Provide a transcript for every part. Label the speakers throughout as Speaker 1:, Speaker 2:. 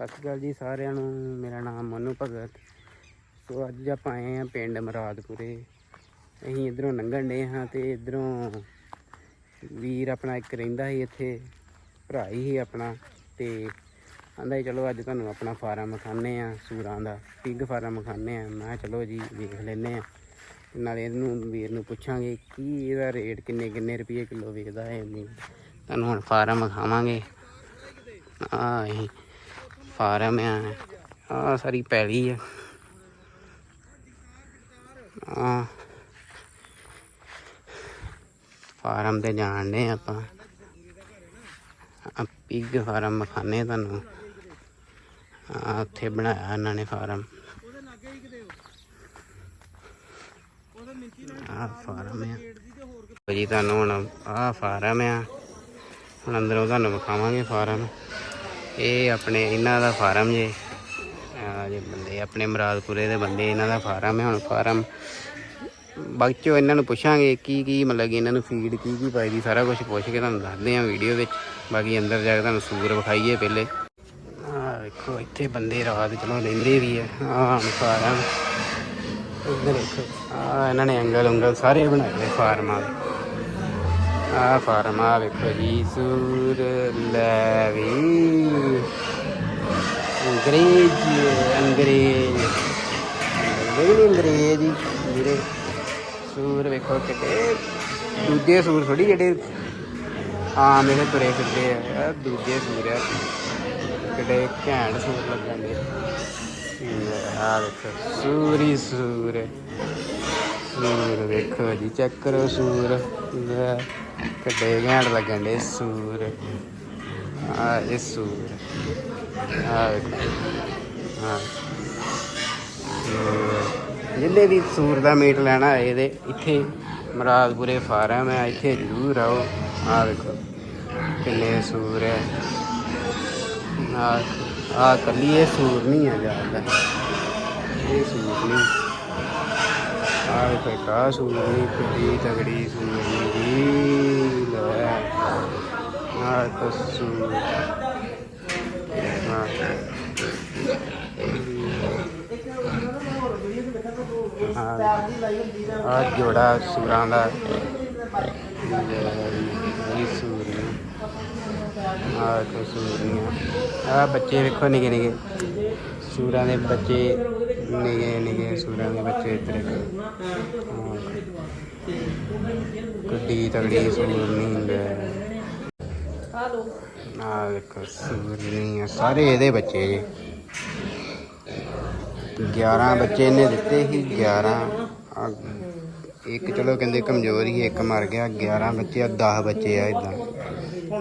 Speaker 1: ਸਤਿ ਸ਼੍ਰੀ ਅਕਾਲ ਜੀ ਸਾਰਿਆਂ ਨੂੰ, ਮੇਰਾ ਨਾਮ ਮਨੂ ਭਗਤ। ਸੋ ਅੱਜ ਆਪਾਂ ਆਏ ਆ ਪਿੰਡ ਮਰਾਦਪੁਰੇ। ਅਸੀਂ ਇਧਰੋਂ ਲੰਘਣ ਡੇ ਹਾਂ ਤੇ ਇਧਰੋਂ ਵੀਰ ਆਪਣਾ ਇੱਕ ਰਹਿੰਦਾ ਸੀ ਇੱਥੇ, ਭਰਾ ਹੀ ਸੀ ਆਪਣਾ ਤੇ ਆਂਦਾ ਸੀ, ਚਲੋ ਅੱਜ ਤੁਹਾਨੂੰ ਆਪਣਾ ਫਾਰਮ ਖਾਣੇ ਆ ਸੂਰਾਂ ਦਾ, ਪਿਗ ਫਾਰਮ ਖਾਣੇ ਆ ਮੈਂ ਕਿਹਾ, ਚਲੋ ਜੀ, ਵੇਖ ਲੈਨੇ ਆ ਨਾਲੇ ਇਹਨੂੰ ਵੀਰ ਨੂੰ ਪੁੱਛਾਂਗੇ ਕੀ ਇਹਦਾ ਰੇਟ ਕਿੰਨੇ ਕਿੰਨੇ ਰੁਪਏ ਕਿਲੋ ਵਿਕਦਾ ਹੈ। ਤੁਹਾਨੂੰ ਹੁਣ ਫਾਰਮ ਖਾਵਾਂਗੇ ਆ ਇਹ। ਫਾਰਮ ਆ ਆ ਸਾਰੀ ਪੈਲੀ ਆ। ਆ ਫਾਰਮ ਤੇ ਜਾਣਦੇ ਆਪਾਂ। ਆ ਪਿਗ ਫਾਰਮ ਮਖਾਨੇ ਤੁਹਾਨੂੰ। ਆ ਉੱਥੇ ਬਣਾਇਆ ਇਹਨਾਂ ਨੇ ਫਾਰਮ। ਆ ਫਾਰਮ ਆ। ਜੀ ਤੁਹਾਨੂੰ ਹੁਣ ਆ ਫਾਰਮ ਆ। ਹੁਣ ਅੰਦਰੋਂ ਤੁਹਾਨੂੰ ਵਿਖਾਵਾਂਗੇ ਫਾਰਮ। ਇਹ ਆਪਣੇ ਇਹਨਾਂ ਦਾ ਫਾਰਮ ਜੇ। ਆ ਜੇ ਬੰਦੇ ਆਪਣੇ ਮਰਾਦਪੁਰੇ ਦੇ ਬੰਦੇ ਇਹਨਾਂ ਦਾ ਫਾਰਮ ਹੈ, ਹੁਣ ਫਾਰਮ ਬਾਅਦ ਚੋਂ ਇਹਨਾਂ ਨੂੰ ਪੁੱਛਾਂਗੇ ਕੀ ਕੀ ਮਤਲਬ ਕਿ ਇਹਨਾਂ ਨੂੰ ਫੀਡ ਕੀ ਕੀ ਪਾਈ ਦੀ, ਸਾਰਾ ਕੁਝ ਪੁੱਛ ਕੇ ਤੁਹਾਨੂੰ ਦੱਸਦੇ ਹਾਂ ਵੀਡੀਓ ਵਿੱਚ। ਬਾਕੀ ਅੰਦਰ ਜਾ ਕੇ ਤੁਹਾਨੂੰ ਸੂਰ ਵਿਖਾਈਏ ਪਹਿਲੇ। ਆ ਵੇਖੋ ਇੱਥੇ ਬੰਦੇ ਰਾਤ ਚਲੋ ਰਹਿੰਦੇ ਵੀ ਆ। ਆ ਫਾਰਮ। ਇੱਧਰ ਦੇਖੋ ਆ ਇਹਨਾਂ ਨੇ ਐਂਗਲ ਉਂਗਲ ਸਾਰੇ ਬਣਾਏ ਫਾਰਮਾਂ ਦੇ। ਆ ਫਾਰਮ ਵੇਖੋ ਜੀ ਸੂਰ ਲੈ ਅੰਗਰੇਜ਼ ਅੰਗਰੇਜ਼। ਅੰਗਰੇਜ਼ ਅੰਗਰੇਜ਼ ਹੀ ਸੂਰ ਵੇਖੋ ਕਿਤੇ ਦੂਜੇ ਸੂਰ ਥੋੜੀ ਜਿਹੜੇ ਆਮ ਇਹਦੇ ਤੁਰੇ ਫਿਰਦੇ ਆ ਆਹ ਦੂਜੇ ਸੂਰ ਆ। ਕਿਤੇ ਘੈਂਟ ਸੂਰ ਲੱਗਣ ਦੇ। ਆ ਵੇਖੋ ਸੂਰੀ ਸੂਰ। ਸੂਰ ਵੇਖੋ ਜੀ ਚੈੱਕ ਕਰੋ ਸੂਰ। ਲੈ, ਕਿੱਡੇ ਘੈਂਟ ਲੱਗਣ ਦੇ ਸੂਰ। ਆ, ਇਹ ਸੂਰ। ਆ ਹਾਂ ਸੂਰ। ਵੀ ਸੂਰ ਦਾ ਮੀਟ ਲੈਣਾ ਹੈ ਇਹਦੇ, ਇੱਥੇ ਮਰਾਦਪੁਰੇ ਫਾਰਮ ਹੈ, ਇੱਥੇ ਜ਼ਰੂਰ ਆਓ। ਆ, ਵੇਖੋ। ਕਿੰਨੇ ਸੂਰ ਹੈ। ਆ ਆ ਕੱਲੀ ਇਹ ਸੂਰ ਨਹੀਂ ਆ ਜਾਂਦਾ ਇਹ ਸੂਰ ਨਹੀਂ। ਆ, ਵੇਖੋ ਕਾ ਸੂਰ ਨਹੀਂ, ਕਿੱਡੀ ਤਗੜੀ ਸੂਰ ਨਹੀਂ। ਆ ਜੋੜਾ ਸੂਰਾਂ ਦਾ ਇਹ ਸੂਰ ਆ ਕੋ ਸੂਰੀਆਂ ਆ। ਬੱਚੇ ਵੇਖੋ ਨਿਕੇ ਨਿਕੇ ਸੂਰਾਂ ਦੇ ਬੱਚੇ ਨਿਕੇ ਨਿਕੇ। ਸੂਰਾਂ ਦੇ ਬੱਚੇ ਇੱਧਰ ਗੱਡੀ ਤਗੜੀ ਸੂਰ ਨਹੀਂ ਲੈ ਆ ਵੇਖੋ ਸੂਰ ਨਹੀਂ ਆ ਸਾਰੇ ਇਹਦੇ ਬੱਚੇ ਜੀ। 11 ਬੱਚੇ ਇਹਨੇ ਦਿੱਤੇ ਸੀ 11 ਆ, ਇੱਕ ਚਲੋ ਕਹਿੰਦੇ ਕਮਜ਼ੋਰ ਹੀ ਇੱਕ ਮਰ ਗਿਆ। 11 ਬੱਚੇ ਆ 10 ਬੱਚੇ ਆ ਇਦਾਂ।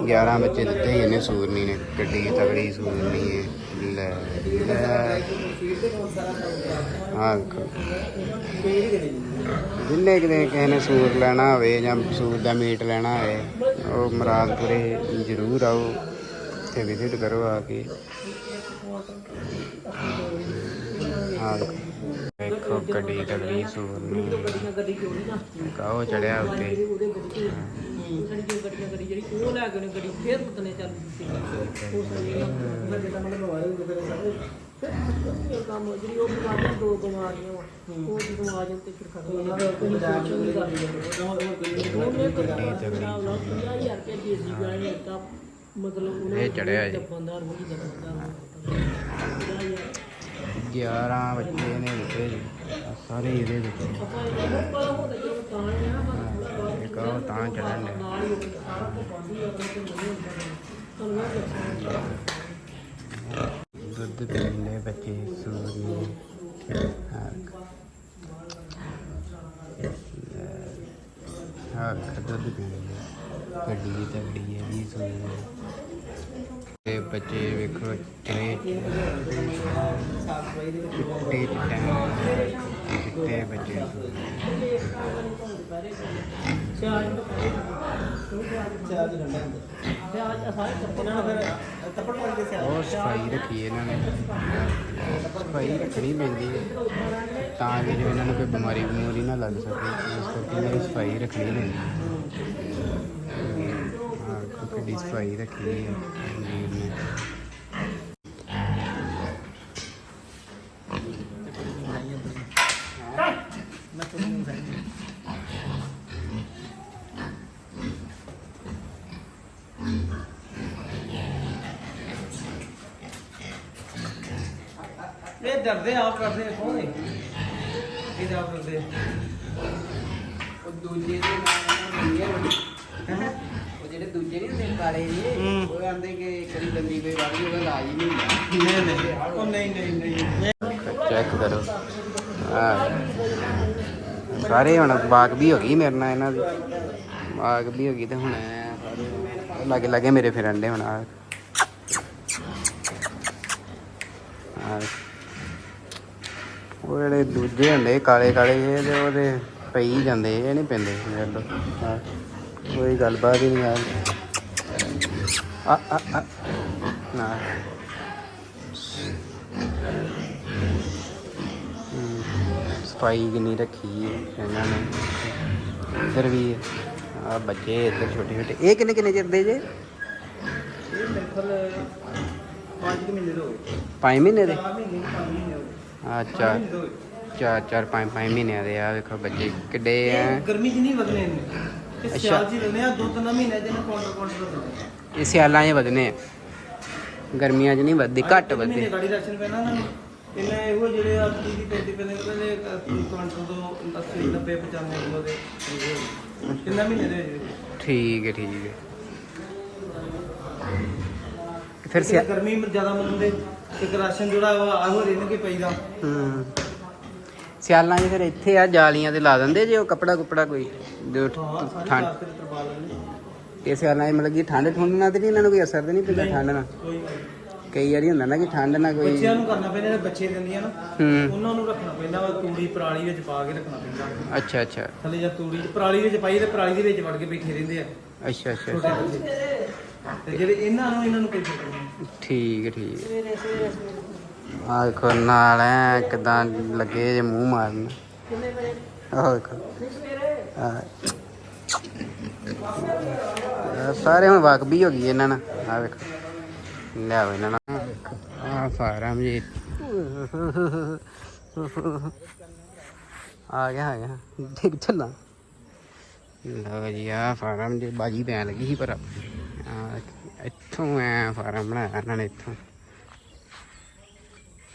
Speaker 1: 11 ਬੱਚੇ ਦਿੱਤੇ ਸੀ ਇਹਨੇ ਸੂਰਨੀ ਨੇ। ਗੱਡੀ ਤਗੜੀ ਸੂਰਨੀ ਹੈ। ਲੈ ਲੈ ਹਾਂ ਜਿੰਨੇ ਕਿਤੇ ਕਿਸੇ ਨੇ ਸੂਰ ਲੈਣਾ ਹੋਵੇ ਜਾਂ ਸੂਰ ਦਾ ਮੀਟ ਲੈਣਾ ਹੋਵੇ ਉਹ ਮਰਾਦਪੁਰੇ ਜ਼ਰੂਰ ਆਓ ਤੇ ਵਿਜ਼ਿਟ ਕਰੋ ਆ ਕੇ। ਹਾਂ ਵੇਖੋ ਗੱਡੀ ਤਗੜੀ ਸੂਰ ਨੂੰ ਕਾਹੋ ਚੜਿਆ ਉੱਤੇ
Speaker 2: ਉਹ ਲੈ ਗਏ ਨੇ ਗੱਡੀ ਫੇਰ ਪੁੱਤਨੇ ਚੱਲ ਦਿੱਤੀ ਉਸ ਨੇ ਗੱਡੀ ਦਾ ਮਤਲਬ ਵਾਰੇ ਉਹਦੇ ਸਾਰੇ ਇਹ ਕੰਮ ਜਿਹੜੀ ਉਹ ਬਿਮਾਰੀ ਦੋ ਬਿਮਾਰੀਆਂ ਵਾ। ਉਹ ਜਦੋਂ ਆ ਜਾਂਦੇ ਫਿਰ ਖਤਮ ਹੋ ਜਾਂਦਾ ਕੋਈ ਸੋਚੋ ਨਹੀਂ ਕਰਦੀ। ਉਹਨੇ ਗੱਡੀ ਤਗੜੀ ਯਾਰ ਰੁਪਏ ਦੇਸੀ ਗਾਣੇ ਨੇ ਤਾਂ ਮਤਲਬ ਉਹਨੇ
Speaker 1: ਇਹ ਚੜਿਆ ਜੀ।
Speaker 2: ਬੰਦਾ ਰੋਹੀ ਦਾ ਬੰਦਾ
Speaker 1: 11 ਬੱਚੇ ਨੇ ਦਿੱਤੇ ਸਾਰੇ ਇਹਦੇ ਵਿੱਚ।
Speaker 2: ਆਪਾਂ ਇਹ ਪਰ ਹੋ ਤਾਂ
Speaker 1: ਇੱਕ ਉਹ ਤਾਂ ਚੜਨ ਡਿਆ ਦੁੱਧ ਪੀਂਦੇ ਬੱਚੇ ਸੂਰੀ ਹਾਂ ਦੁੱਧ ਪੀਂਦੇ ਗੱਡੀ ਤਗੜੀ ਹੈ ਜੀ ਸੂਰੀ ਤੇ ਬੱਚੇ ਵੇਖੋ ਚਿੱਟੇ ਚਿੱਟੇ ਚਿੱਟੇ ਸਾਰੇ
Speaker 2: ਫਿਰ।
Speaker 1: ਬਹੁਤ ਸਫ਼ਾਈ ਰੱਖੀ ਇਹਨਾਂ ਨੇ। ਸਫ਼ਾਈ ਰੱਖਣੀ ਪੈਂਦੀ ਹੈ। ਤਾਂ ਕਿ ਜੋ ਇਹਨਾਂ ਨੂੰ ਕੋਈ ਬਿਮਾਰੀ ਬਿਮਾਰੀ ਨਾ ਲੱਗ ਸਕੇ। ਇਸ ਕਰਕੇ ਇਹਨਾਂ ਦੀ ਸਫ਼ਾਈ ਰੱਖਣੀ ਪੈਂਦੀ ਹੈ। ਹਾਂ ਕਿਉਂਕਿ ਸਫ਼ਾਈ ਰੱਖੀ ਹੈ।
Speaker 2: ਇਹ ਡਰਦੇ ਆਪ ਕਰਦੇ ਕੌਣ ਹੈ? ਇਹ ਆਪ ਕਰਦੇ।
Speaker 1: ਉਹ ਦੂਜੇ ਦੇ ਨਾਲ ਉਹ ਜਿਹੜੇ ਦੂਜੇ ਨਹੀਂ ਹੁੰਦੇ ਕਾਲੇ ਜੀ
Speaker 2: ਹੂੰ।
Speaker 1: ਉਹ ਆਂਦੇ ਕਿ ਕਦੀ ਬੰਦੀ ਕੋਈ ਵਾਲੀ ਉਹਦਾ ਇਲਾਜ ਹੀ ਨਹੀਂ ਹੁੰਦਾ।
Speaker 2: ਨਹੀਂ ਨਹੀਂ। ਉਹ ਨਹੀਂ ਨਹੀਂ ਨਹੀਂ।
Speaker 1: ਚੈੱਕ ਕਰੋ। ਆ। ਸਾਰੇ ਹੁਣ ਬਾਗ ਵੀ ਹੋ ਗਈ ਮੇਰੇ ਨਾਲ ਇਹਨਾਂ ਦੀ। ਬਾਗ ਵੀ ਹੋ ਗਈ ਤੇ ਹੁਣ ਲਾਗੇ ਲਾਗੇ ਮੇਰੇ ਫਿਰਨ ਦੇ ਹੁਣ ਆ। ਆ। ਉਹ ਜਿਹੜੇ ਦੂਜੇ ਹੁੰਦੇ ਕਾਲੇ ਕਾਲੇ ਇਹ ਤੇ ਉਹਦੇ ਪਈ ਜਾਂਦੇ ਇਹ ਨਹੀਂ ਪੈਂਦੇ ਆਹ, ਕੋਈ ਗੱਲਬਾਤ ਹੀ ਨਹੀਂ ਆ ਆ ਆ ਆ। ਨਾ। ਸਫ਼ਾਈ ਕਿੰਨੀ ਰੱਖੀ ਹੈ ਇਹਨਾਂ ਨੇ। ਇੱਧਰ ਵੀ ਆ ਬੱਚੇ ਇੱਧਰ ਛੋਟੇ ਛੋਟੇ। ਇਹ ਕਿੰਨੇ ਕਿੰਨੇ ਚਿਰ ਦੇ ਜੇ?
Speaker 2: ਇਹ ਮੇਰੇ ਕੋਲ ਪੰਜ ਕੁ ਮਹੀਨੇ ਦੋ
Speaker 1: 5 ਮਹੀਨੇ ਦੇ?
Speaker 2: ਮਹੀਨੇ ਮਹੀਨੇ।
Speaker 1: ਆ ਚਾਰ
Speaker 2: ਦੋ।
Speaker 1: ਚਾਰ ਚਾਰ ਪੰਜ ਪੰਜ ਮਹੀਨਿਆਂ ਦੇ ਆ ਵੇਖੋ ਬੱਚੇ ਕਿੱਡੇ ਆ।
Speaker 2: ਗਰਮੀ ਨਹੀਂ ਵਧਨੇ ਇਹ
Speaker 1: ਅੱਛਾ।
Speaker 2: ਸਿਆਲ ਹੀ ਰਹਿੰਦੇ ਆ ਦੋ ਤਿੰਨ ਮਹੀਨੇ ਜਿਹਨੇ ਕਾਉਂਟਰ ਕਾਉਂਟਰ ਵਧਨੇ
Speaker 1: ਇਹ ਸਿਆਲਾਂ 'ਚ ਵਧਨੇ ਗਰਮੀਆਂ 'ਚ ਨਹੀਂ ਵਧਦੇ ਘੱਟ ਵਧਦੇ।
Speaker 2: ਗਾੜੀ ਰਾਸ਼ਨ ਪੈਣਾ ਨੂੰ। ਇਹਨੇ ਇਹੋ ਜਿਹੜੇ ਆ 30 ਦੀ 35 ਪੈਨੇ ਉਹਦੇ ਕਾਉਂਟਰ ਤੋਂ 80 90 95 ਕਿਲੋ ਦੇ ਕਿੰਨਾ ਮਹੀਨੇ ਦੇ
Speaker 1: ਠੀਕ ਹੈ ਠੀਕ ਹੈ। ਫਿਰ
Speaker 2: ਗਰਮੀ ਜ਼ਿਆਦਾ ਮੰਨਦੇ। ਇੱਕ ਰਾਸ਼ਨ ਜਿਹੜਾ ਵਾ ਆਹੋ ਰਹਿਣ ਕੇ ਪਈਦਾ।
Speaker 1: ਹੂੰ। ਸਿਆਲਾਂ 'ਚ ਫਿਰ ਇੱਥੇ ਆ ਜਾਲੀਆਂ ਤੇ ਲਾ ਦਿੰਦੇ ਜੇ ਉਹ ਕੱਪੜਾ ਕੁਪੜਾ ਕੋਈ ਜੋ
Speaker 2: ਹਾਂ ਸਾਰੇ
Speaker 1: ਠੰਡ।
Speaker 2: ਚਾਰ ਤੇ ਤਰਪਾ ਲੈਣੇ
Speaker 1: ਤੇ ਸਿਆਲਾਂ 'ਚ ਮਤਲਬ ਕਿ ਠੰਡ ਠੁੰਡ ਨਾਲ ਤੇ ਨਹੀਂ ਇਹਨਾਂ ਨੂੰ ਕੋਈ ਅਸਰ ਤੇ ਨਹੀਂ ਪੈਂਦਾ ਠੰਡ ਨਾਲ?
Speaker 2: ਕੋਈ ਗੱਲ ਨੀ।
Speaker 1: ਕਈ ਵਾਰੀ ਹੁੰਦਾ ਨਾ ਕਿ ਠੰਡ ਨਾਲ ਕੋਈ
Speaker 2: ਬੱਚਿਆਂ ਨੂੰ ਕਰਨਾ ਪੈਂਦਾ ਜਿਹੜੇ ਬੱਚੇ ਦਿੰਦੀਆਂ ਨਾ
Speaker 1: ਹੂੰ।
Speaker 2: ਉਹਨਾਂ ਨੂੰ ਰੱਖਣਾ ਪੈਂਦਾ ਵਾ ਤੂੜੀ ਪਰਾਲੀ ਵਿੱਚ ਪਾ ਕੇ ਰੱਖਣਾ ਪੈਂਦਾ।
Speaker 1: ਅੱਛਾ ਅੱਛਾ।
Speaker 2: ਥੱਲੇ ਜਾਂ ਤੂੜੀ ਚ ਪਰਾਲੀ ਵਿੱਚ ਪਾਈ ਤੇ ਪਰਾਲੀ ਦੇ ਵਿੱਚ ਵੜ ਕੇ ਬੈਠੇ ਰਹਿੰਦੇ ਆ।
Speaker 1: ਅੱਛਾ ਅੱਛਾ।
Speaker 2: ਛੋਟੇ ਬੱਚੇ। ਤੇ ਜਿਹੜੇ ਇਹਨਾਂ ਨੂੰ ਇਹਨਾਂ ਨੂੰ ਕੋਈ ਫਿਕਰ ਨਹੀਂ।
Speaker 1: ਠੀਕ ਹੈ, ਠੀਕ ਹੈ। ਆ ਦੇਖੋ ਨਾਲ ਐ ਕਿਦਾਂ ਲੱਗੇ ਜੇ ਮੂੰਹ ਮਾਰਨ। ਆਹ ਦੇਖੋ। ਆਹ। ਆਹ ਸਾਰੇ ਹੁਣ ਵਾਕਬੀ ਹੋ ਗਈ ਇਹਨਾਂ ਨਾਲ। ਆ ਵੇਖੋ ਲਿਆਓ ਇਹਨਾਂ ਨਾਲ। ਆ ਫਾਰਮ ਜੀ ਆ ਗਿਆ ਆ ਗਿਆ। ਦੇਖ ਚੱਲਾਂ। ਲਓ ਜੀ ਆ ਫਾਰਮ ਜੇ ਬਾਜੀ ਪੈਣ ਲੱਗੀ ਸੀ ਪਰ ਆ ਇੱਥੋਂ ਐ ਫਾਰਮ ਬਣਾਇਆ ਇਹਨਾਂ ਨੇ ਇੱਥੋਂ।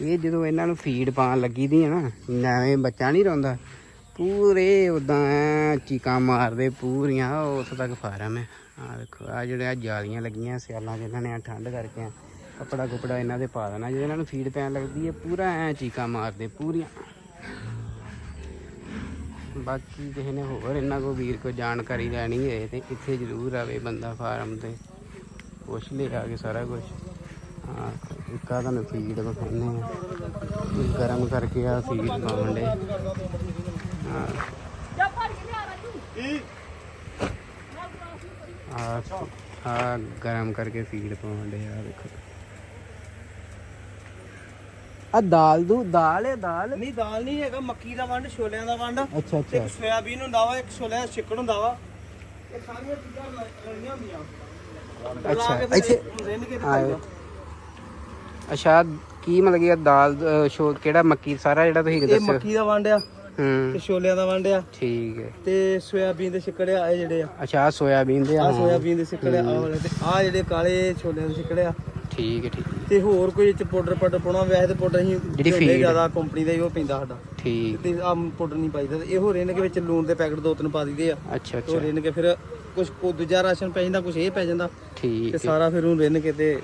Speaker 1: ਇਹ ਜਦੋਂ ਇਹਨਾਂ ਨੂੰ ਫੀਡ ਪਾਣ ਲੱਗੀ ਦੀ ਹੈ ਨਾ, ਨਵੇਂ ਬੱਚਾ ਨਹੀਂ ਰੋਂਦਾ, ਪੂਰੇ ਉਦਾਂ ਚੀਕਾਂ ਮਾਰਦੇ ਪੂਰੀਆਂ ਉਸ ਤੱਕ ਫਾਰਮ ਹੈ। ਆ ਦੇਖੋ ਆ ਜਿਹੜੇ ਆ ਜਾਲੀਆਂ ਲੱਗੀਆਂ ਸਿਆਲਾਂ ਜਿਹਨਾਂ ਨੇ ਠੰਡ ਕਰਕੇ ਆ ਕੱਪੜਾ ਕੁਪੜਾ ਇਹਨਾਂ ਦੇ ਪਾ ਦੇਣਾ, ਜਦੋਂ ਇਹਨਾਂ ਨੂੰ ਫੀਡ ਪੈਣ ਲੱਗਦੀ ਹੈ ਪੂਰਾ ਐ ਚੀਕਾਂ ਮਾਰਦੇ ਪੂਰੀਆਂ। ਬਾਕੀ ਕਿਸੇ ਨੇ ਹੋਰ ਇਹਨਾਂ ਕੋ ਵੀਰ ਕੋ ਜਾਣਕਾਰੀ ਲੈਣੀ ਹੋਏ ਤੇ ਇੱਥੇ ਜ਼ਰੂਰ ਆਵੇ ਬੰਦਾ ਫਾਰਮ ਤੇ। ਪੁੱਛ ਲੈ ਆ ਕੇ ਸਾਰਾ ਕੁਝ ਹਾਂ ਇੱਕ ਆ ਤੁਹਾਨੂੰ ਫੀਡ ਵਿਖਾਉਂਦੇ ਆ ਇਹ ਗਰਮ ਕਰਕੇ ਆ ਫੀਡ ਪਾਉਣ ਦੇ ਹਾਂ। ਆ ਆ ਗਰਮ ਕਰਕੇ ਫੀਡ ਪਾਉਣ ਦੇ ਆ ਦੇਖੋ। ਆ ਦਾਲ ਦੂ ਦਾਲ ਹੈ ਦਾਲ?
Speaker 2: ਨਹੀਂ ਦਾਲ ਨਹੀਂ ਹੈਗਾ ਮੱਕੀ ਦਾ ਵੰਡ ਛੋਲਿਆਂ ਦਾ ਵੰਡ।
Speaker 1: ਅੱਛਾ
Speaker 2: ਤੇ ਇੱਕ ਸੋਇਆਬੀਨ ਹੁੰਦਾ ਵਾ ਇੱਕ ਛੋਲਿਆਂ ਦਾ ਛਿੱਕੜ ਹੁੰਦਾ ਵਾ। ਇਹ ਸਾਰੀਆਂ ਚੀਜ਼ਾਂ ਰਲੀਆਂ ਹੁੰਦੀਆਂ।
Speaker 1: ਅੱਛਾ,
Speaker 2: ਲਾ ਕੇ ਫਿਰ
Speaker 1: ਇੱਥੇ-
Speaker 2: ਰਿੰਨ ਕੇ ਤੇ
Speaker 1: ਹਾਂ,
Speaker 2: ਖਾਈਦਾ।
Speaker 1: ਅੱਛਾ ਕੀ ਮਤਲਬ ਕਿ ਇਹ ਦਾਲ ਅ, ਸ਼ੋ ਕਿਹੜਾ ਮੱਕੀ ਸਾਰਾ ਜਿਹੜਾ ਤੁਸੀਂ
Speaker 2: ਇਹ
Speaker 1: ਦੱਸਿਓ?
Speaker 2: ਮੱਕੀ ਦਾ ਵੰਡ ਆ ਤੇ
Speaker 1: ਹੂੰ
Speaker 2: ਛੋਲਿਆਂ ਦਾ ਵੰਡ ਆ।
Speaker 1: ਠੀਕ ਹੈ।
Speaker 2: ਤੇ ਸੋਇਆਬੀਨ ਦੇ ਛਿੱਕੜ ਆ ਇਹ ਜਿਹੜੇ ਆ।
Speaker 1: ਅੱਛਾ ਆਹ ਸੋਇਆਬੀਨ ਦੇ ਆ
Speaker 2: ਆ ਸੋਇਆਬੀਨ ਦੇ ਛਿੱਕੜ ਆ ਆਹ ਵਾਲੇ ਤੇ ਆ ਜਿਹੜੇ ਕਾਲੇ ਛੋਲਿਆਂ ਦੇ ਛਿੱਕੜ ਆ।
Speaker 1: ਠੀਕ ਹੈ ਠੀਕ ਹੈ,
Speaker 2: ਤੇ ਹੋਰ ਕੋਈ ਚ ਪਾਊਡਰ ਪਾਊਡਰ ਪਾਉਣਾ ਵੈਸੇ ਤੇ ਪਾਊਡਰ ਅਸੀਂ
Speaker 1: ਜਿਹੜੀ
Speaker 2: ਲਿਆਉਂਦੇ
Speaker 1: feed-
Speaker 2: ਜ਼ਿਆਦਾ ਕੰਪਨੀ ਦਾ ਹੀ ਉਹ ਪੈਂਦਾ ਸਾਡਾ।
Speaker 1: ਠੀਕ।
Speaker 2: ਤੇ ਆ ਪਾਊਡਰ ਨਹੀਂ ਪਾਈਦਾ। ਤੇ ਇਹੋ ਰਿੰਨ ਕੇ ਵਿੱਚ ਲੂਣ ਦੇ ਪੈਕਟ ਦੋ ਤਿੰਨ ਪਾ ਦਈਦੇ ਆ।
Speaker 1: ਅੱਛਾ
Speaker 2: ਤੇ ਉਹ
Speaker 1: ਅੱਛਾ
Speaker 2: ਰਿੰਨ ਕੇ ਫਿਰ ਕੁਝ ਕੋ ਦੂਜਾ ਰਾਸ਼ਨ ਪੈ ਜਾਂਦਾ ਕੁਝ ਇਹ ਪੈ ਜਾਂਦਾ
Speaker 1: ਠੀਕ
Speaker 2: ਤੇ
Speaker 1: ਹੈ।
Speaker 2: ਸਾਰਾ ਫਿਰ ਉਹਨੂੰ ਰਿੰਨ ਕੇ ਤੇ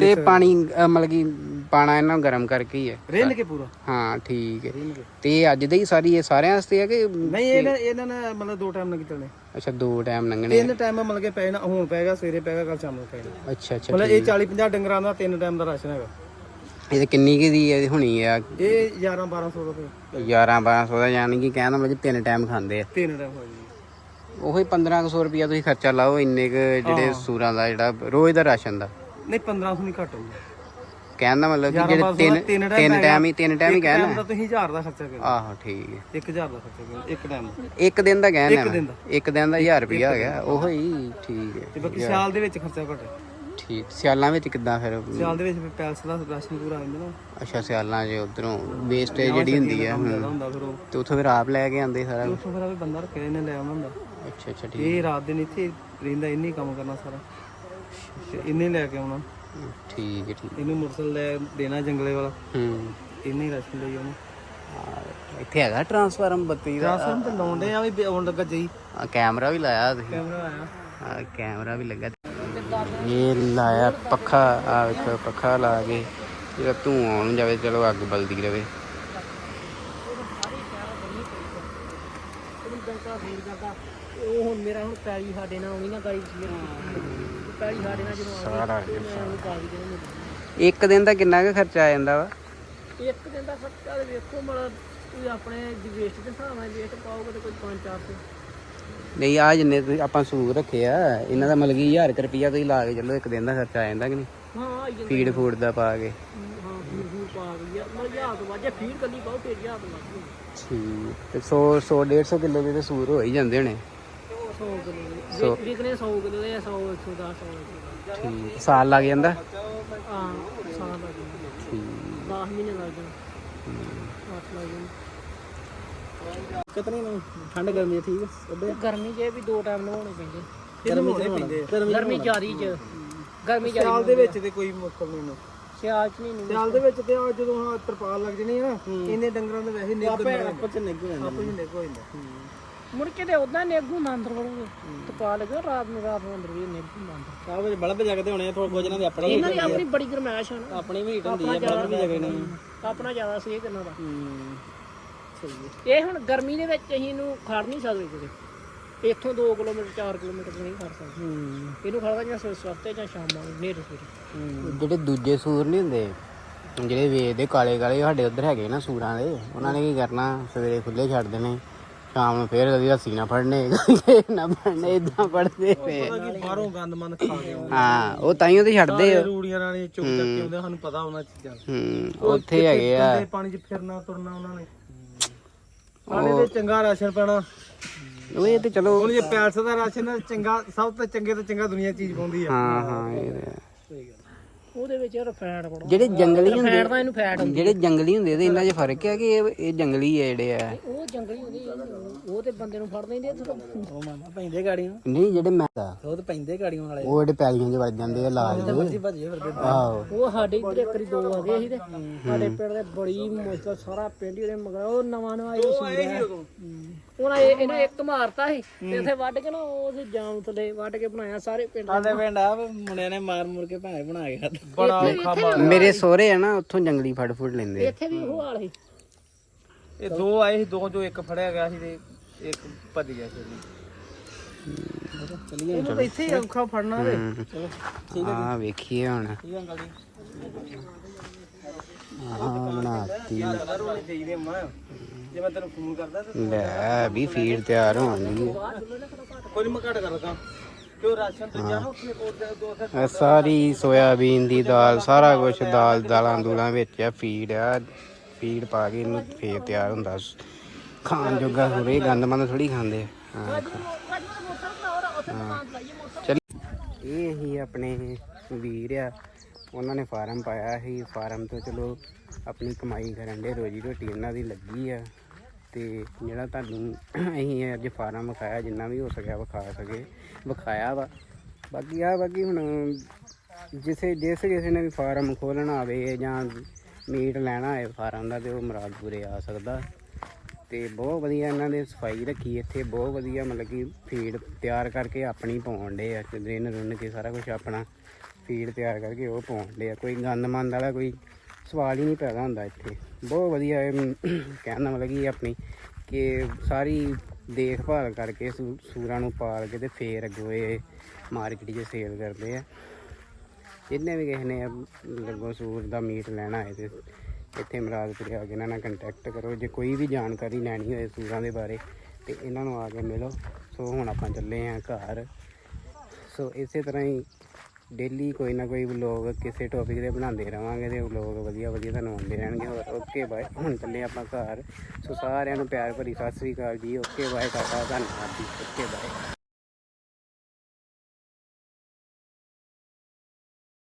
Speaker 1: ਤੇ ਪਾਣੀ ਅ, ਮਤਲਬ ਕਿ ਪਾਣਾ ਇਹਨਾਂ ਨੂੰ ਗਰਮ ਕਰਕੇ ਹੀ ਹੈ।
Speaker 2: ਰਿੰਨ ਕੇ ਪੂਰਾ?
Speaker 1: ਹਾਂ ਠੀਕ ਹੈ।
Speaker 2: ਰਿੰਨ ਕੇ।
Speaker 1: ਤੇ ਅੱਜ ਦੇ ਹੀ ਸਾਰੀ ਇਹ ਸਾਰਿਆਂ ਵਾਸਤੇ ਹੈ ਕਿ
Speaker 2: ਨਹੀਂ ਇਹਨਾਂ ਇਹਨਾਂ ਨੇ ਮਤਲਬ ਦੋ ਟਾਈਮ ਲੱਗ ਚੱਲਣੇ।
Speaker 1: ਅੱਛਾ ਦੋ ਟਾਈਮ ਲੰਘਣੇ।
Speaker 2: ਤਿੰਨ ਟਾਈਮ ਮਤਲਬ ਕਿ ਪੈਣਾ ਹੁਣ ਪੈਗਾ ਸਵੇਰੇ ਪੈਗਾ ਕੱਲ ਸ਼ਾਮ ਨੂੰ ਪੈਗਾ
Speaker 1: ਅੱਛਾ ਅੱਛਾ
Speaker 2: ਮਤਲਬ ਇਹ 40 50 ਡੰਗਰਾਂ ਦਾ ਤਿੰਨ ਟਾਈਮ ਦਾ ਰਾਸ਼ਨ ਹੈਗਾ।
Speaker 1: ਇਹ ਤੇ ਕਿੰਨੀ ਕੀ ਦੀ ਇਹ ਹੋਣੀ ਆ?
Speaker 2: ਇਹ 11 1200 ਰੁਪਏ
Speaker 1: 11 1200 ਦਾ ਯਾਨੀ ਕਿ ਕਹਿਣ ਦਾ ਮਤਲਬ ਤਿੰਨ ਟਾਈਮ ਖਾਂਦੇ ਆ।
Speaker 2: ਤਿੰਨ ਟਾਈਮ ਹੋ ਜੀ
Speaker 1: ਉਹੀ 1500 ਰੁਪਿਆ ਤੁਸੀਂ ਖਰਚਾ ਲਾਓ ਇੰਨੇ ਕੁ ਜਿਹੜੇ ਸੂਰਾਂ ਦਾ ਜਿਹੜਾ ਰੋਜ਼ ਦਾ ਰਾਸ਼ਨ ਦਾ।
Speaker 2: ਨਹੀਂ 1500 ਨਹੀਂ ਘੱਟ ਹੋਊਗਾ।
Speaker 1: ਕਹਿਣ ਦਾ ਮਤਲਬ ਕਿ
Speaker 2: 11
Speaker 1: ਜਿਹੜੇ
Speaker 2: 1200
Speaker 1: ਤਿੰਨ
Speaker 2: ਤਿੰਨ
Speaker 1: ਟਾਈਮ ਹੀ ਤਿੰਨ ਟਾਈਮ ਹੀ ਕਹਿਣਾ
Speaker 2: ਦਾ। ਤੁਸੀਂ 1000 ਦਾ ਖਰਚਾ ਕਰੋ।
Speaker 1: ਆਹੋ ਠੀਕ ਹੈ।
Speaker 2: 1000 ਦਾ ਖਰਚਾ ਕਰੋ ਇੱਕ ਟਾਈਮ
Speaker 1: ਇੱਕ ਦਿਨ ਦਾ ਕਹਿਣਾ
Speaker 2: ਇੱਕ ਦਿਨ ਦਾ।
Speaker 1: ਇੱਕ ਦਿਨ ਦਾ 1000 ਰੁਪਿਆ ਹੋ ਗਿਆ। ਉਹੋ ਹੀ ਠੀਕ
Speaker 2: ਤੇ
Speaker 1: ਹੈ।
Speaker 2: ਬਾਕੀ ਸਿਆਲ ਦੇ ਵਿੱਚ ਖਰਚਾ ਘੱਟ ਹੈ।
Speaker 1: ਠੀਕ ਸਿਆਲਾਂ ਵਿੱਚ ਕਿੱਦਾਂ ਫਿਰ?
Speaker 2: ਸਿਆਲ ਦੇ ਵਿੱਚ ਫਿਰ ਪੈਲਸ ਦਾ ਰਾਸ਼ਨ ਪੂਰਾ ਆ ਜਾਂਦਾ ਨਾ।
Speaker 1: ਅੱਛਾ ਸਿਆਲਾਂ 'ਚ ਉਧਰੋਂ ਵੇਸਟੇਜ ਜਿਹੜੀ ਹੁੰਦੀ ਆ
Speaker 2: ਉਹ।
Speaker 1: ਤੇ ਉੱਥੋਂ ਫਿਰ ਆਪ ਲੈ ਕੇ ਆਉਂਦੇ ਸਾਰਾ
Speaker 2: ਤੇ ਉੱਥੋਂ ਫਿਰ ਵੀ ਬੰਦਾ ਰੱਖਿਆ ਇਹਨੇ ਲੈ ਆਉਣਾ ਹੁੰਦਾ।
Speaker 1: ਅੱਛਾ ਅੱਛਾ ਠੀਕ
Speaker 2: ਇਹ ਰਾਤ ਦਿਨ ਇੱਥੇ ਰਹਿੰਦਾ ਇਹਨੇ ਹੀ ਕੰਮ ਕਰਨਾ ਸਾਰਾ। ਤੇ ਇਹਨੇ ਲੈ ਕੇ ਆਉਣਾ।
Speaker 1: ਠੀਕ ਹੈ ਠੀਕ
Speaker 2: ਇਹਨੂੰ ਮੁਰਸਲ ਲੈ ਦੇਣਾ ਜੰਗਲੇ ਵਾਲਾ।
Speaker 1: ਹੂੰ।
Speaker 2: ਇਹਨੇ ਹੀ ਰਾਸ਼ਨ ਲਈ ਉਹਨੂੰ।
Speaker 1: ਇੱਥੇ ਹੈਗਾ ਟਰਾਂਸਫਾਰਮ ਬੱਤੀ ਦਾ?
Speaker 2: ਰਾਸ਼ਨ ਤੇ ਲਾਉਂਦੇ ਆ ਵੀ ਆਉਣ ਲੱਗਾ ਜਈ।
Speaker 1: ਆ, ਕੈਮਰਾ ਵੀ ਲਾਇਆ ਤੁਸੀਂ।
Speaker 2: ਕੈਮਰਾ ਆਇਆ
Speaker 1: ਆ ਕੈਮਰਾ ਵੀ ਲੱਗਾ। ਇਹ ਲਾਇਆ ਪੱਖਾ ਆ ਵੇਖੋ ਪੱਖਾ ਲਾ ਕੇ ਜਿਹੜਾ ਧੂਆਂ ਆਉਣ ਜਾਵੇ ਚਲੋ ਅੱਗ ਬਲਦੀ ਰਵੇ।
Speaker 2: ਉਹ ਹੁਣ ਮੇਰਾ ਹੁਣ ਪੈਲੀ ਸਾਡੇ ਨਾਲ ਆਉਣੀ ਨਾ ਗਾੜੀ ਪੈਲੀ ਸਾਡੇ ਨਾਲ ਜਦੋਂ
Speaker 1: ਸਾਰਾ
Speaker 2: ਦੇ
Speaker 1: ਇੱਕ ਦਿਨ ਦਾ ਕਿੰਨਾ ਕੁ ਖਰਚਾ ਆ ਜਾਂਦਾ ਵਾ?
Speaker 2: ਇੱਕ ਦਿਨ ਦਾ ਖਰਚਾ ਤੇ ਵੇਖੋ ਮਤਲਬ ਤੁਸੀਂ ਆਪਣੇ ਵੇਸਟ ਦੇ ਹਿਸਾਬ ਨਾਲ ਵੇਸਟ ਪਾਓਗੇ ਤੇ ਕੋਈ 5-400
Speaker 1: ਨਹੀਂ ਆ ਜਿੰਨੇ ਤੁਸੀਂ ਆਪਾਂ ਸੂਰ ਰੱਖੇ ਆ ਇਹਨਾਂ ਦਾ ਮਤਲਬ ਕਿ 1000 ਰੁਪਿਆ ਤੁਸੀਂ ਲਾ ਕੇ ਚੱਲੋ ਇੱਕ ਦਿਨ ਦਾ ਖਰਚਾ ਆ ਜਾਂਦਾ ਕਿ ਨਹੀਂ?
Speaker 2: ਹਾਂ ਆਈ ਜਾਂਦਾ।
Speaker 1: ਫੀਡ ਫੂਡ ਦਾ ਪਾ ਕੇ।
Speaker 2: ਹਾਂ ਫੀਡ ਫੂਡ ਪਾ ਗਈ ਆ ਮਤਲਬ ਯਾਦ ਤੋਂ ਬਾਅਦ ਜੇ ਫੀਡ ਕੱਲੀ ਪਾਓ ਤੇ ਯਾਦ ਲੱਗ ਗਈ
Speaker 1: ਠੀਕ ਤੇ 100 100 150 ਕਿਲੋ ਦੇ ਤੇ ਸੂਰ ਹੋ ਹੀ ਜਾਂਦੇ ਹੋਣੇ।
Speaker 2: 100 ਕਿਲੋ ਦੇ। ਵਿਕਨੇ 100 ਕਿਲੋ ਦੇ 100 110 100
Speaker 1: ਠੀਕ ਸਾਲ ਲੱਗ ਜਾਂਦਾ?
Speaker 2: ਹਾਂ ਸਾਲ ਲੱਗ ਜਾਂਦਾ।
Speaker 1: ਠੀਕ।
Speaker 2: 10 ਮਹੀਨੇ ਲੱਗ ਜਾਣ। 8 ਲੱਗ ਜਾਣ। ਕਿਤਨੀ ਨੂੰ? ਠੰਡ ਗਰਮੀ ਠੀਕ ਹੈ ਗਰਮੀ ਜੇ ਵੀ ਦੋ ਟਾਈਮ ਨਹਾਉਣੇ ਪੈਂਦੇ। ਗਰਮੀ ਪੈਂਦੇ। ਗਰਮੀ ਜ਼ਿਆਦੀ ਚ। ਗਰਮੀ ਜ਼ਿਆਦੀ ਸਿਆਲ ਦੇ ਵਿੱਚ ਤੇ ਕੋਈ ਮੁਸ਼ਕਲ ਨਹੀਂ। ਸਿਆਲ ਚ ਨਹੀਂ ਸਿਆਲ ਦੇ ਵਿੱਚ ਤੇ ਆ ਜਦੋਂ ਹਾਂ ਤਰਪਾਲ ਲੱਗ ਜਣੀ ਆ ਇਹਨੇ ਡੰਗਰਾਂ ਦੇ ਵੈਸੇ ਨਿੱਘ ਆਪੇ ਆਪੇ ਚ ਨਿੱਘ ਹੋ ਜਾਂਦਾ ਆਪੇ ਚ ਨਿੱਘ ਹੋ ਜਾਂਦਾ ਮੁੜ ਕੇ ਤੇ ਉਦਾਂ ਨਿੱਘ ਹੁੰਦਾ ਅੰਦਰ ਵੜੋਗੇ ਤਰਪਾਲ ਲੱਗੇ ਰਾਤ ਨੂੰ ਰਾਤ ਨੂੰ ਅੰਦਰ ਵੀ ਨਿੱਘ ਹੁੰਦਾ ਅੰਦਰ ਸਾਹ ਵਿੱਚ ਬਲਬ ਜਗਦੇ ਹੋਣੇ ਥੋੜਾ ਕੁਝ ਇਹਨਾਂ ਦੇ ਆਪਣੀ ਇਹਨਾਂ ਦੀ ਆਪਣੀ ਬੜੀ ਗਰਮੈਸ਼ ਆ ਨਾ। ਆਪਣੀ ਵੀ ਹੀਟ ਹੁੰਦੀ ਆ ਬਲਬ ਵੀ ਜਗਣੇ ਆਪਣਾ ਜ਼ਿਆਦਾ ਸੇਕ ਇਹਨਾਂ ਦਾ। ਇਹ ਹੁਣ ਗਰਮੀ ਦੇ ਵਿੱਚ ਅਸੀਂ ਇਹਨੂੰ ਖੜ ਨਹੀਂ ਸਕਦੇ ਕਿਤੇ। ਇੱਥੋਂ 2 ਕਿਲੋਮੀਟਰ 4 ਕਿਲੋਮੀਟਰ ਨਹੀਂ ਖੜ ਸਕਦੇ। ਇਹਨੂੰ ਖੜਦਾ ਜਾਂ ਸਵੇ- ਸਵਖਤੇ ਜਾਂ ਸ਼ਾਮਾਂ ਨੂੰ ਨੇਰੇ ਸਵੇਰੇ।
Speaker 1: ਜਿਹੜੇ ਦੂਜੇ ਸੂਰ ਨਹੀਂ ਹੁੰਦੇ ਜਿਹੜੇ ਵੇਚਦੇ ਕਾਲੇ ਕਾਲੇ ਸਾਡੇ ਉੱਧਰ ਹੈਗੇ ਨਾ ਸੂਰਾਂ ਦੇ ਉਹਨਾਂ ਨੇ ਕੀ ਕਰਨਾ ਸਵੇਰੇ ਖੁੱਲੇ ਛੱਡ ਦੇਣੇ। ਸ਼ਾਮ ਨੂੰ ਫੇਰ ਕਦੀ ਰੱਸੀ ਨਾ ਫੜਨੇ ਕਦੀ ਨਾ ਫੜਨੇ ਇਦਾਂ ਫੜਦੇ ਪਏ
Speaker 2: ਬਾਹਰੋਂ ਗੰਦ ਮੰਦ ਖਾ ਕੇ ਆਉਂਦੇ
Speaker 1: ਹਾਂ ਉਹ ਤਾਈਓ ਤੇ ਛੱਡਦੇ ਆ।
Speaker 2: ਰੂੜੀਆਂ ਨਾਲ ਚੁੱਕ ਚੱਕ ਕੇ ਆਉਂਦੇ ਸਾਨੂੰ ਪਤਾ ਉਹਨਾਂ ਚੀਜ਼ਾਂ ਦਾ।
Speaker 1: ਹੂੰ ਉੱਥੇ ਹੈਗੇ ਆ।
Speaker 2: ਗੰਦੇ ਪਾਣੀ 'ਚ ਫਿਰਨਾ ਤੁਰਨਾ ਉਹਨਾਂ ਨੇ। ਪਾਣੀ ਤੇ ਚੰਗਾ ਰਾਸ਼ਨ ਪੈਣਾ
Speaker 1: ਉਹ ਇਹ ਤੇ ਚਲੋ।
Speaker 2: ਹੁਣ ਜੇ ਪੈਲਸ ਦਾ ਰਾਸ਼ਨ ਆ, ਚੰਗਾ ਸਭ ਤੋਂ ਚੰਗੇ ਤੋਂ ਚੰਗਾ ਦੁਨੀਆ ਚੀਜ਼ ਪਾਉਂਦੀ ਆ।
Speaker 1: ਹਾਂ ਹਾਂ ਇਹ ਤੇ ਹੈ।
Speaker 2: ਉਹਦੇ ਵਿੱਚ ਫੈਟ ਬੜਾ
Speaker 1: ਜਿਹੜੇ ਜੰਗਲੀ ਹੁੰਦੇ
Speaker 2: ਫੈਟ ਦਾ ਇਹਨੂੰ ਫੈਟ
Speaker 1: ਜਿਹੜੇ ਜੰਗਲੀ ਹੁੰਦੇ ਤੇ ਇਹਨਾਂ 'ਚ ਫ਼ਰਕ ਹੈ ਕਿ ਇਹ ਇਹ ਜੰਗਲੀ ਆ ਜਿਹੜੇ ਆ।
Speaker 2: ਉਹ ਜੰਗਲੀ ਹੁੰਦੀ ਉਹ ਤੇ ਬੰਦੇ ਨੂੰ ਫੜ ਲੈਂਦੇ ਆ ਉਹ ਮੰਨ ਪੈਂਦੇ ਗਾੜੀਆਂ।
Speaker 1: ਨਹੀਂ ਜਿਹੜੇ ਮੈਂ ਦਾ
Speaker 2: ਉਹ ਤੇ ਪੈਂਦੇ ਗਾੜੀਆਂ ਵਾਲੇ।
Speaker 1: ਉਹ ਜਿਹੜੇ ਪੈਲੀਆਂ 'ਚ ਵੜ ਜਾਂਦੇ ਆ ਲਾਲ ਜਿਹੇ
Speaker 2: ਭੱਜੇ ਫਿਰਦੇ
Speaker 1: ਆਹੋ।
Speaker 2: ਉਹ ਸਾਡੇ ਇੱਧਰ ਇੱਕ ਵਾਰੀ ਦੋ ਆ ਗਏ ਸੀ ਤੇ ਸਾਡੇ ਪਿੰਡ ਦੇ ਬੜੀ ਮੁਸ਼ਕਲ ਸਾਰਾ ਪਿੰਡ ਹੀ ਉਹਦੇ ਮਗਰ ਉਹ ਨਵਾਂ ਨਵਾਂ ਇਹ ਸੁਣਿਆ ਉਹਨਾਂ ਇਹ ਇਹਨਾਂ ਇੱਕ ਮਾਰਤਾ ਸੀ ਤੇ ਇੱਥੇ ਵੱਢ ਕੇ ਨਾ ਉਹ ਜਾਮ ਥੱਲੇ ਵੱਢ ਕੇ ਬਣਾਇਆ ਸਾਰੇ ਪਿੰਡ ਦੇ ਪਿੰਡ ਆ ਮੁੰਡਿਆਂ ਨੇ ਮਾਰ ਮੁਰ ਕੇ ਭਾਵੇਂ ਬਣਾ ਗਿਆ ਬੜਾ ਔਖਾ
Speaker 1: ਮੇਰੇ ਸਹੁਰੇ ਆ ਨਾ ਉੱਥੋਂ ਜੰਗਲੀ ਫੜ ਫੁੜ ਲੈਂਦੇ ਆ।
Speaker 2: ਇੱਥੇ ਵੀ ਉਹ ਹਾਲ ਸੀ ਇਹ ਦੋ ਆਏ ਸੀ ਦੋ ਚੋਂ ਇੱਕ ਫੜਿਆ ਗਿਆ ਸੀ ਤੇ ਇੱਕ ਭੱਜ ਗਿਆ ਸੀ। ਚਲੀਏ ਚਲੋ ਇੱਥੇ ਹੀ ਔਖਾ ਫੜਨਾ ਤੇ
Speaker 1: ਹੂੰ। ਹਾਂ ਵੇਖੀਏ ਹੁਣ।
Speaker 2: ਠੀਕ ਅੰਕਲ ਜੀ।
Speaker 1: ਹਾਂ ਬਣਾਤੀ।
Speaker 2: ਚਾਹੀਦੇ ਮਾਂ। ਜੇ ਮੈਂ ਤੈਨੂੰ ਫੋਨ ਕਰਦਾ ਤੇ
Speaker 1: ਲੈ ਵੀ ਫੀਡ ਤਿਆਰ ਹੋਣ ਦੀ
Speaker 2: ਕੋਈ ਨੀ ਮੈਂ ਘੱਟ ਕਰ ਲਗਾ ਕਿਉਂ ਰਾਸ਼ਨ ਤੇ ਜਾਣਾ ਉੱਥੇ ਕੋਲ ਦੇ ਦੋ ਫਿਰ
Speaker 1: ਹੈ ਸਾਰੀ ਸੋਇਆਬੀਨ ਦੀ ਦਾਲ ਸਾਰਾ ਕੁਝ ਦਾਲ ਦਾਲਾਂ ਦੂਲਾਂ ਵਿੱਚ ਆ ਫੀਡ ਆ ਫੀਡ ਪਾ ਕੇ ਇਹਨੂੰ ਫੇਰ ਤਿਆਰ ਹੁੰਦਾ। ਖਾਣ ਜੋਗਾ ਹੁਰੇ ਗੰਦ ਮੰਦ ਥੋੜੀ ਖਾਂਦੇ ਹਾਂ। ਚਲ ਇਹ ਹੀ ਆਪਣੇ ਵੀਰ ਆ। ਉਹਨਾਂ ਨੇ ਫਾਰਮ ਪਾਇਆ ਸੀ। ਫਾਰਮ ਤੋਂ ਚਲੋ ਆਪਣੀ ਕਮਾਈ ਕਰਨ ਦੇ ਰੋਜੀ ਰੋਟੀ ਇਹਨਾਂ ਦੀ ਲੱਗੀ ਆ। ਤੇ ਜਿਹੜਾ ਤੁਹਾਨੂੰ ਅਸੀਂ ਅੱਜ ਫਾਰਮ ਵਿਖਾਇਆ, ਜਿੰਨਾ ਵੀ ਹੋ ਸਕਿਆ ਵਿਖਾ ਸਕੇ, ਵਿਖਾਇਆ ਵਾ। ਬਾਕੀ ਆ ਬਾਕੀ ਹੁਣ ਜਿਸੇ ਜਿਸ ਕਿਸੇ ਨੇ ਵੀ ਫਾਰਮ ਖੋਲਣਾ ਹੋਵੇ ਜਾਂ ਮੀਟ ਲੈਣਾ ਹੋਵੇ ਫਾਰਮ ਦਾ, ਤੇ ਉਹ ਮੁਰਾਦਪੁਰੇ ਆ ਸਕਦਾ। ਤੇ ਬਹੁਤ ਵਧੀਆ ਇਹਨਾਂ ਨੇ ਸਫ਼ਾਈ ਰੱਖੀ ਇੱਥੇ, ਬਹੁਤ ਵਧੀਆ ਮਤਲਬ ਕਿ ਫੀਡ ਤਿਆਰ ਕਰਕੇ ਆਪਣੀ ਪਾਉਣ ਡੇ ਆ। ਤੇ ਰਿੰਨ ਰੁੰਨ ਕੇ ਸਾਰਾ ਕੁਝ ਆਪਣਾ ਫੀਡ ਤਿਆਰ ਕਰਕੇ ਉਹ ਪਾਉਣ ਡੇ ਆ। ਕੋਈ ਗੰਦ ਮੰਦ ਵਾਲਾ, ਕੋਈ ਸਵਾਲ ਹੀ ਨਹੀਂ ਪੈਦਾ ਹੁੰਦਾ ਇੱਥੇ। ਬਹੁਤ ਵਧੀਆ ਕਹਿਣ ਦਾ ਮਤਲਬ ਕਿ ਆਪਣੀ ਕਿ ਸਾਰੀ ਦੇਖਭਾਲ ਕਰਕੇ ਸੂ- ਸੂਰਾਂ ਨੂੰ ਪਾਲ ਕੇ ਤੇ ਫੇਰ ਅੱਗੋਂ ਇਹ ਮਾਰਕੀਟ 'ਚ ਸੇਲ ਕਰਦੇ ਆ। ਜਿੰਨੇ ਵੀ ਕਿਸੇ ਨੇ ਲੱਗੋ ਸੂਰ ਦਾ ਮੀਟ ਲੈਣਾ ਹੈ ਤੇ ਇੱਥੇ ਮਰਾਦਪੁਰੇ ਆ ਕੇ ਇਹਨਾਂ ਨਾਲ ਕੰਟੈਕਟ ਕਰੋ। ਜੇ ਕੋਈ ਵੀ ਜਾਣਕਾਰੀ ਲੈਣੀ ਹੋਏ ਸੂਰਾਂ ਦੇ ਬਾਰੇ ਤੇ ਇਹਨਾਂ ਨੂੰ ਆ ਕੇ ਮਿਲੋ। ਸੋ ਹੁਣ ਆਪਾਂ ਚੱਲੇ ਆਂ ਘਰ। ਸੋ ਇਸੇ ਤਰ੍ਹਾਂ ਹੀ ਡੇਲੀ ਕੋਈ ਨਾ ਕੋਈ ਵਲੋਗ ਕਿਸੇ ਟੌਪਿਕ ਤੇ ਬਣਾਉਂਦੇ ਰਵਾਂਗੇ ਤੇ ਵਲੋਗ ਵਧੀਆ ਵਧੀਆ ਤੁਹਾਨੂੰ ਆਉਂਦੇ ਰਹਿਣਗੇ। ਹੋਰ ਓਕੇ ਬਾਏ ਹੁਣ ਚੱਲੇ ਆਪਾਂ ਘਰ। ਸੋ ਸਾਰਿਆਂ ਨੂੰ ਪਿਆਰ ਭਰੀ ਸਤਿ ਸ੍ਰੀ ਅਕਾਲ ਜੀ। ਓਕੇ ਬਾਏ ਕਾਕਾ ਧੰਨਵਾਦ ਜੀ। Okay bye